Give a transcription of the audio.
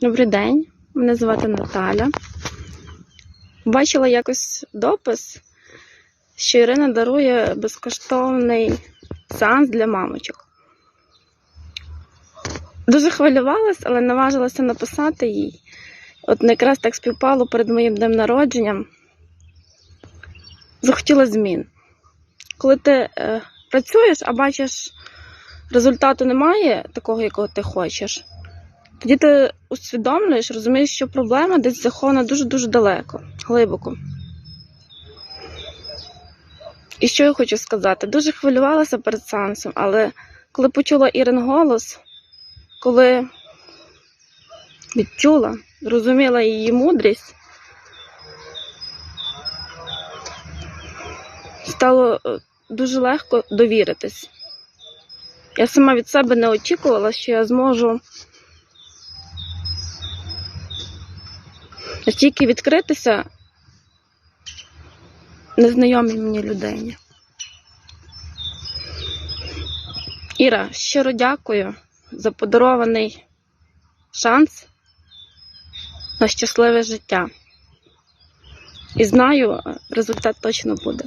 Добрий день, мене звати Наталя. Бачила якось допис, що Ірина дарує безкоштовний сеанс для мамочок. Дуже хвилювалась, але наважилася написати їй. От якраз так співпало перед моїм днем народження. Захотіла змін. Коли ти е, працюєш, а бачиш, результату немає такого, якого ти хочеш, тоді ти усвідомлюєш, розумієш, що проблема десь захована дуже-дуже далеко, глибоко. І що я хочу сказати? Дуже хвилювалася перед сеансом, але коли почула Ірин голос, коли відчула, зрозуміла її мудрість, стало е, дуже легко довіритись. Я сама від себе не очікувала, що я зможу настільки відкритися незнайомій мені людині. Іра, щиро дякую за подарований шанс на щасливе життя. І знаю, результат точно буде.